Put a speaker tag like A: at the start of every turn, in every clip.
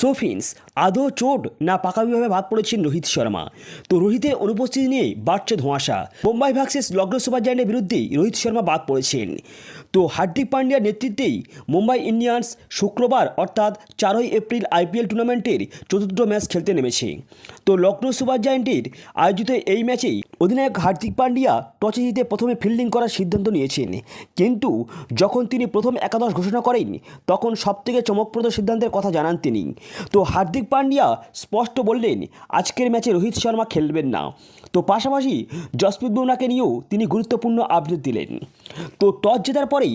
A: সোফিন্স আদৌ চোট না পাকামিভাবে বাদ পড়েছেন রোহিত শর্মা? তো রোহিতের অনুপস্থিতি নিয়ে বাড়ছে ধোঁয়াশা। মুম্বাই ভার্সেস লগ্ন সুপার জায়ান্টের বিরুদ্ধেই রোহিত শর্মা বাদ পড়েছেন। তো হার্দিক পান্ডিয়ার নেতৃত্বেই মুম্বাই ইন্ডিয়ান্স শুক্রবার, অর্থাৎ চারই এপ্রিল আইপিএল টুর্নামেন্টের চতুর্থ ম্যাচ খেলতে নেমেছে। তো লক্ষ্ণৌ সুপার জায়ান্টের আয়োজিত এই ম্যাচেই অধিনায়ক হার্দিক পান্ডিয়া টসে জিতে প্রথমে ফিল্ডিং করার সিদ্ধান্ত নিয়েছেন। কিন্তু যখন তিনি প্রথম একাদশ ঘোষণা করেন, তখন সবথেকে চমকপ্রদ সিদ্ধান্তের কথা জানান তিনি। তো হার্দিক পান্ডিয়া স্পষ্ট বললেন, আজকের ম্যাচে রোহিত শর্মা খেলবেন না। তো পাশাপাশি জসপ্রীত বুমরাকে নিয়েও তিনি গুরুত্বপূর্ণ আপডেট দিলেন। তো টস জেতার পরেই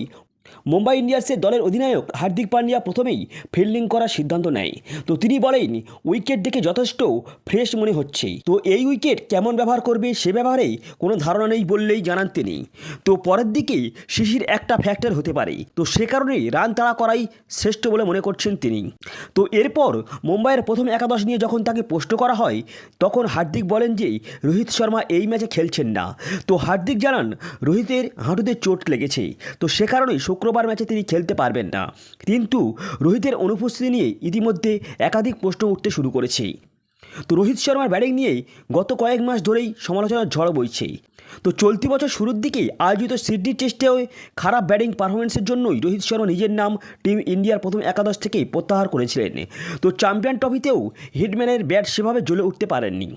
A: মুম্বাই ইন্ডিয়ান্সের দলের অধিনায়ক হার্দিক পান্ডিয়া প্রথমেই ফিল্ডিং করার সিদ্ধান্ত নেয়। তো তিনি বলেন, উইকেট দেখে যথেষ্ট ফ্রেশ মনে হচ্ছে। তো এই উইকেট কেমন ব্যবহার করবে সে ব্যাপারে কোনো ধারণা নেই বললেই জানান তিনি। তো পরের দিকে শিশির একটা ফ্যাক্টর হতে পারে। তো সে কারণেই রান তাড়া করাই শ্রেষ্ঠ বলে মনে করছেন তিনি। তো এরপর মুম্বাইয়ের প্রথম একাদশ নিয়ে যখন তাকে পোস্ট করা হয়, তখন হার্দিক বলেন যে, রোহিত শর্মা এই ম্যাচে খেলছেন না। তো হার্দিক জানান, রোহিতের হাঁটুতে চোট লেগেছে। তো সে কারণেই শুক্রবার ম্যাচে তিনি খেলতে পারবেন না। কিন্তু রোহিতের অনুপস্থিতি নিয়ে ইতিমধ্যে একাধিক প্রশ্ন উঠতে শুরু করেছে। তো রোহিত শর্মার ব্যাটিং নিয়েই গত কয়েক মাস ধরেই সমালোচনার ঝড় বইছে। তো চলতি বছর শুরুর দিকেই আয়োজিত সিডনি টেস্টেও খারাপ ব্যাটিং পারফরমেন্সের জন্যই রোহিত শর্মা নিজের নাম টিম ইন্ডিয়ার প্রথম একাদশ থেকেই প্রত্যাহার করেছিলেন। তো চ্যাম্পিয়ন ট্রফিতেও হিটম্যানের ব্যাট সেভাবে জ্বলে উঠতে পারেননি।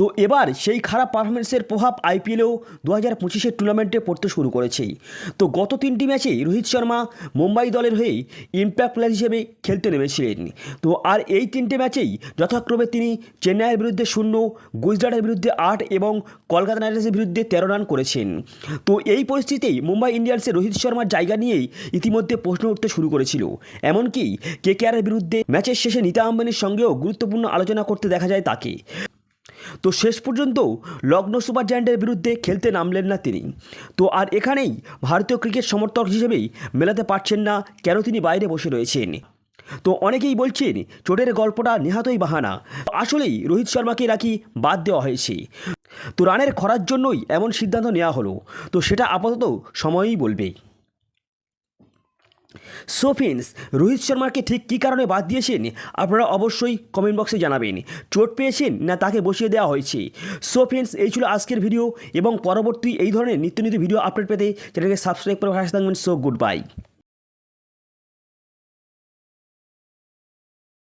A: তো এবার সেই খারাপ পারফরমেন্সের প্রভাব আইপিএলেও দু হাজার পঁচিশের টুর্নামেন্টে পড়তে শুরু করেছে। তো গত তিনটি ম্যাচেই রোহিত শর্মা মুম্বাই দলের হয়ে ইম্প্যাক্ট প্লেয়ার হিসেবে খেলতে নেমেছিলেন। তো আর এই তিনটে ম্যাচেই যথাক্রমে তিনি চেন্নাইয়ের বিরুদ্ধে শূন্য, গুজরাটের বিরুদ্ধে আট এবং কলকাতা নাইট রাইডার্সের বিরুদ্ধে তেরো রান করেছেন। তো এই পরিস্থিতিতেই মুম্বাই ইন্ডিয়ান্সের রোহিত শর্মার জায়গা নিয়েই ইতিমধ্যে প্রশ্ন উঠতে শুরু করেছিল। এমনকি কেকেআরের বিরুদ্ধে ম্যাচের শেষে নিতা আম্বানির সঙ্গেও গুরুত্বপূর্ণ আলোচনা করতে দেখা যায় তাকে। তো শেষ পর্যন্ত লগ্ন সুপার জায়ান্টের বিরুদ্ধে খেলতে নামলেন না তিনি। তো আর এখানেই ভারতীয় ক্রিকেট সমর্থক হিসেবেই মেলাতে পারছেন না কেন তিনি বাইরে বসে রয়েছেন। তো অনেকেই বলছেন, চোটের গল্পটা নিহাতই বাহানা। আসলেই রোহিত শর্মাকে নাকি বাদ দেওয়া হয়েছে। তো রানের খরার জন্যই এমন সিদ্ধান্ত নেওয়া হলো। তো সেটা আপাতত সময়ই বলবে। সো ফ্রেন্ডস রোহিত শর্মাকে ঠিক কী কারণে বাদ দিয়েছেন? আপনারা অবশ্যই কমেন্ট বক্সে জানাবেন। চোট পেয়েছেন না তাকে বসিয়ে দেওয়া হয়েছে? সো ফ্রেন্ডস এই ছিল আজকের ভিডিও এবং পরবর্তী এই ধরনের নিত্য নিত্য ভিডিও আপডেট পেতে চ্যানেলকে সাবস্ক্রাইব করে ভাষা থাকবেন। So good bye